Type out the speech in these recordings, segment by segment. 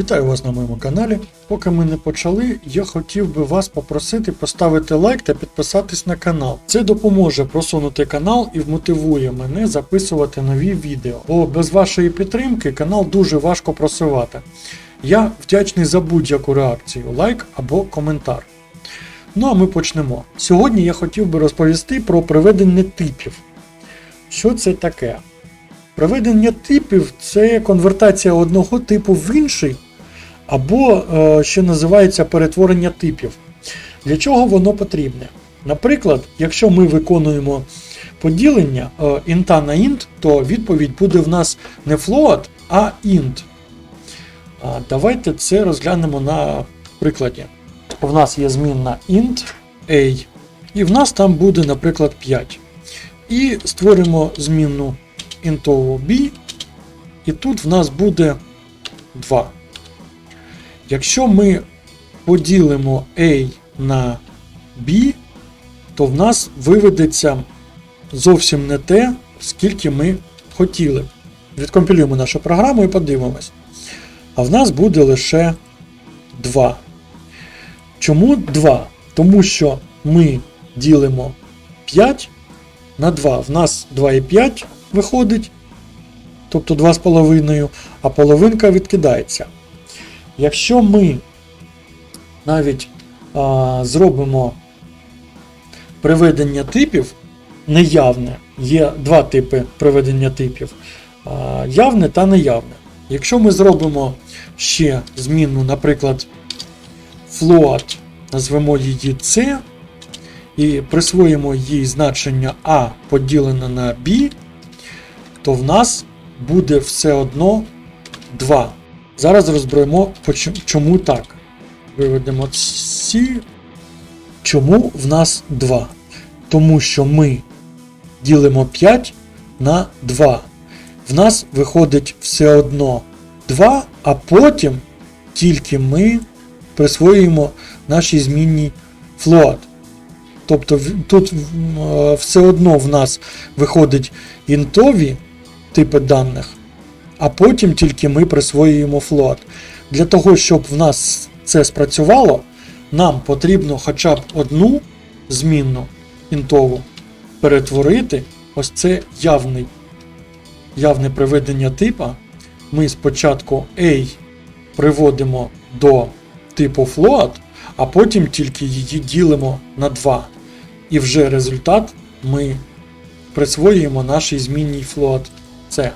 Вітаю вас на моєму каналі. Поки ми не почали, я хотів би вас попросити поставити лайк та підписатись на канал. Це допоможе просунути канал і вмотивує мене записувати нові відео. Бо без вашої підтримки канал дуже важко просувати. Я вдячний за будь-яку реакцію, лайк або коментар. Ну а ми почнемо. Сьогодні я хотів би розповісти про приведення типів. Що це таке? Приведення типів це конвертація одного типу в інший, або е, що називається перетворення типів. Для чого воно потрібне? Наприклад, якщо ми виконуємо поділення е, інта на int, то відповідь буде в нас не float, а int. Давайте це розглянемо на прикладі. В нас є змінна int a, і в нас там буде, наприклад, 5. І створимо змінну інтову b, і тут в нас буде 2. Якщо ми поділимо a на b, то в нас виведеться зовсім не те, скільки ми хотіли. Відкомпілюємо нашу програму і подивимось. А в нас буде лише 2. Чому 2? Тому що ми ділимо 5 на 2. В нас 2,5 виходить, тобто 2,5, а половинка відкидається. Якщо ми навіть а, зробимо приведення типів неявне, є два типи приведення типів: а, явне та неявне. Якщо ми зробимо ще зміну, наприклад, float, назвемо її C, і присвоїмо їй значення A поділене на B, то в нас буде все одно 2. Зараз розберемо, чому так. Виведемо C. Чому в нас 2? Тому що ми ділимо 5 на 2. В нас виходить все одно 2, а потім тільки ми присвоюємо нашій змінній float. Тобто тут е, все одно в нас виходить інтові типи даних, а потім тільки ми присвоюємо float. Для того, щоб в нас це спрацювало, нам потрібно хоча б одну змінну інтову перетворити. Ось це явний, явне приведення типа. Ми спочатку A приводимо до типу float, а потім тільки її ділимо на 2. І вже результат ми присвоюємо нашій змінній float C.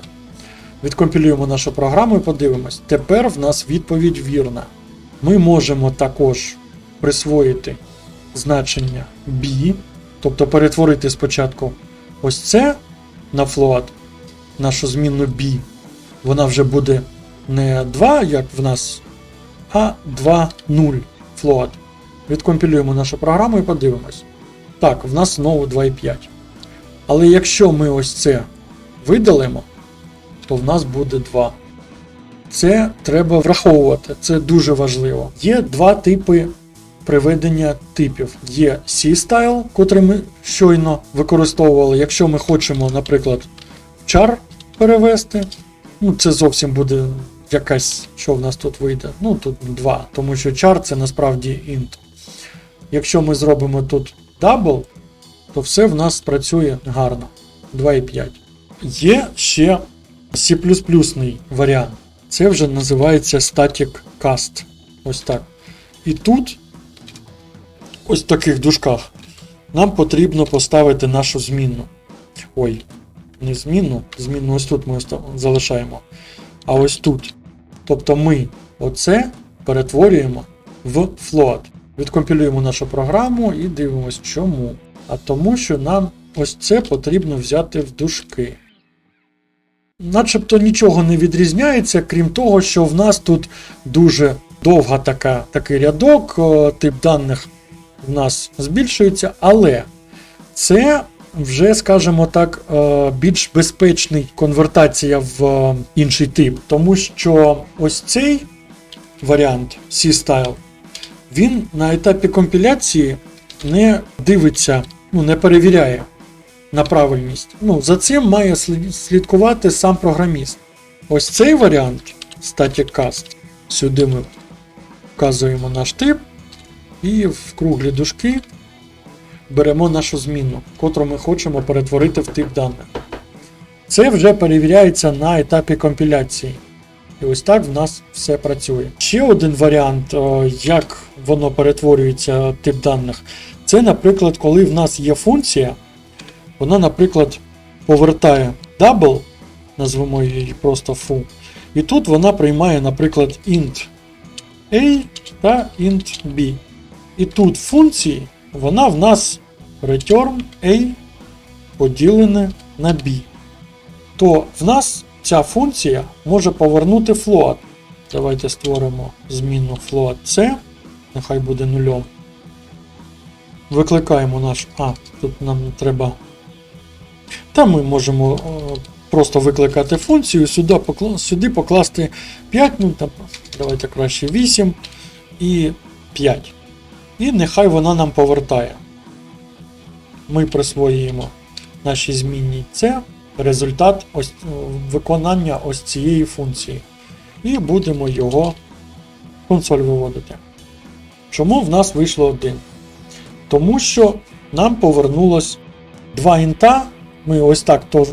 Відкомпілюємо нашу програму і подивимось. Тепер в нас відповідь вірна. Ми можемо також присвоїти значення B, тобто перетворити спочатку ось це на float, нашу змінну B. Вона вже буде не 2, як в нас, а 2,0 float. Відкомпілюємо нашу програму і подивимось. Так, в нас знову 2,5. Але якщо ми ось це видалимо, то в нас буде 2. Це треба враховувати, це дуже важливо. Є два типи приведення типів. Є C-style, котрий ми щойно використовували. Якщо ми хочемо, наприклад, char перевести, ну це зовсім буде якась, що в нас тут вийде. Ну тут 2, тому що char це насправді int. Якщо ми зробимо тут double, то все в нас працює гарно. 2,5. Є ще C варіант. Це вже називається Static Cast. Ось так. І тут, ось в таких дужках, нам потрібно поставити нашу змінну. Ой, не змінну, змінну ось тут ми залишаємо. А ось тут. Тобто ми оце перетворюємо в float. Відкомпілюємо нашу програму і дивимось, чому. А тому, що нам ось це потрібно взяти в дужки. Начебто нічого не відрізняється, крім того, що в нас тут дуже довга така, такий рядок, тип даних в нас збільшується, але це вже, скажімо так, більш безпечний конвертація в інший тип, тому що ось цей варіант C-Style, він на етапі компіляції не дивиться, ну, не перевіряє на правильність. Ну, за цим має слідкувати сам програміст. Ось цей варіант Static Cast, Сюди ми вказуємо наш тип і в круглі дужки беремо нашу зміну, котру ми хочемо перетворити в тип даних. Це вже перевіряється на етапі компіляції. І ось так в нас все працює. Ще один варіант, як воно перетворюється тип даних, це, наприклад, коли в нас є функція, вона, наприклад, повертає double, назвемо її просто foo, і тут вона приймає, наприклад, int a та int b. І тут функції, вона в нас return a поділене на b. То в нас ця функція може повернути float. Давайте створимо змінну float c, нехай буде нульом. Викликаємо наш. А, тут нам треба. Та ми можемо е, просто викликати функцію, сюди, покла- сюди покласти 5, ну там, давайте краще 8 і 5. І нехай вона нам повертає. Ми присвоюємо нашій змінній це результат ось, е, виконання ось цієї функції. І будемо його консоль виводити. Чому в нас вийшло 1? Тому що нам повернулось два інта. Ми ось так то,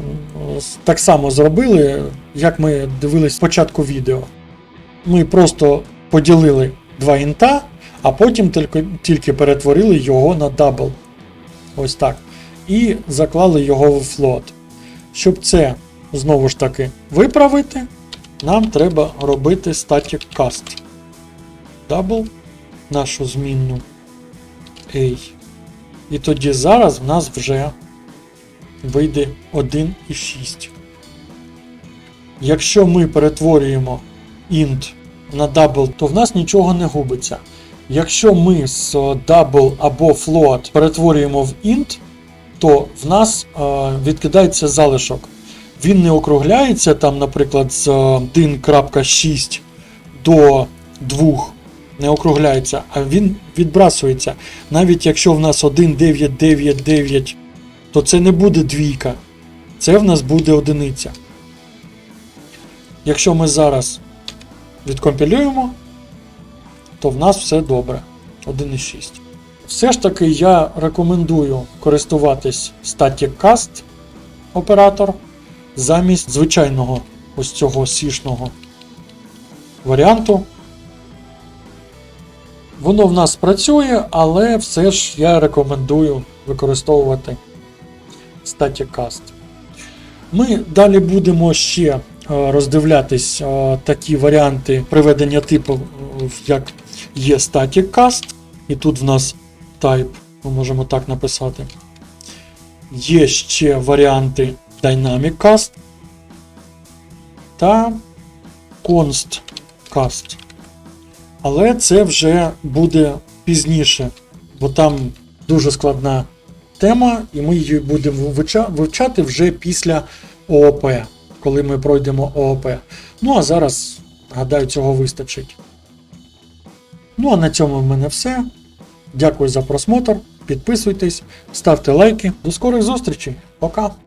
так само зробили, як ми дивились спочатку відео. Ми просто поділили два інта, а потім тільки, тільки перетворили його на дабл. Ось так. І заклали його в флот. Щоб це знову ж таки виправити, нам треба робити static cast. Double нашу змінну A. І тоді зараз в нас вже вийде 1,6. Якщо ми перетворюємо int на double, то в нас нічого не губиться. Якщо ми з double або float перетворюємо в int, то в нас е, відкидається залишок. Він не округляється, там, наприклад, з 1.6 до 2 не округляється, а він відбрасується. Навіть якщо в нас 1,999, то це не буде двійка. Це в нас буде одиниця. Якщо ми зараз відкомпілюємо, то в нас все добре. 1,6. Все ж таки я рекомендую користуватись Static Cast оператор замість звичайного ось цього сішного варіанту. Воно в нас працює, але все ж я рекомендую використовувати Static Cast. Ми далі будемо ще е, роздивлятись е, такі варіанти приведення типу, е, як є Static Cast, і тут в нас type, ми можемо так написати. Є ще варіанти Dynamic Cast та Const Cast. Але це вже буде пізніше, бо там дуже складна тема, і ми її будемо вивчати вже після ООП, коли ми пройдемо ООП. Ну а зараз, гадаю, цього вистачить. Ну а на цьому в мене все. Дякую за просмотр. Підписуйтесь, ставте лайки. До скорих зустрічей. Пока!